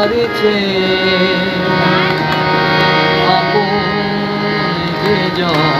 তোমার চেয়ে আপন জন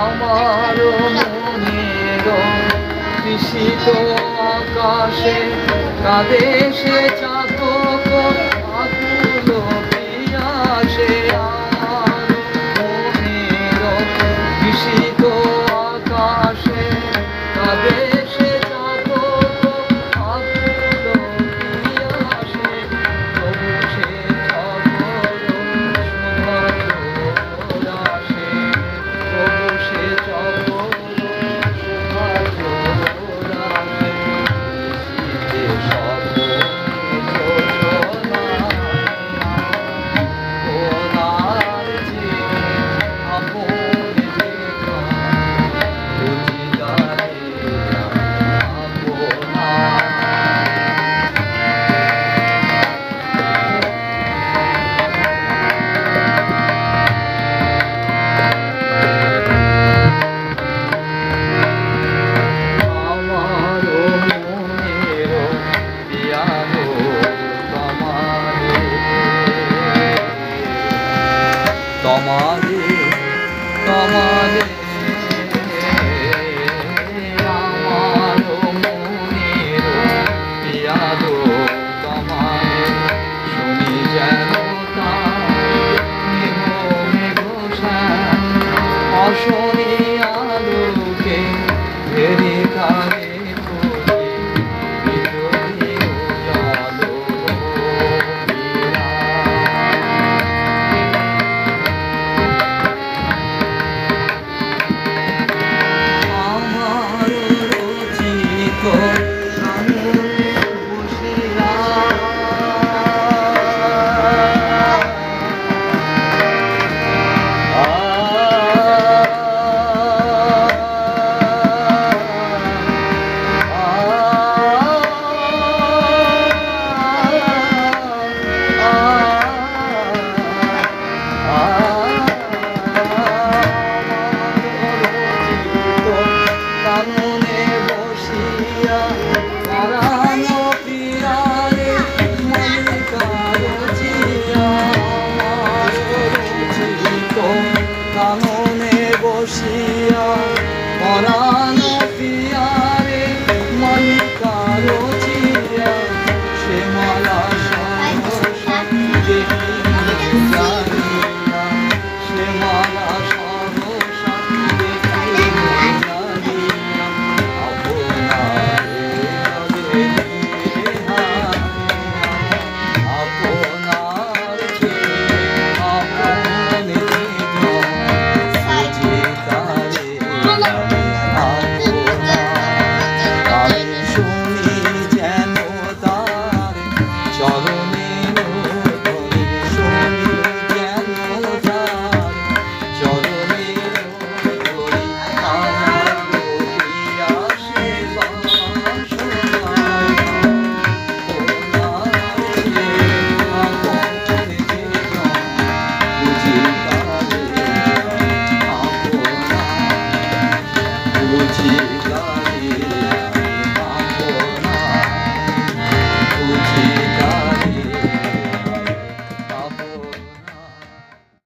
আমার কৃষিত আকাশে কাদেশে চাকর সমাজে সমাজে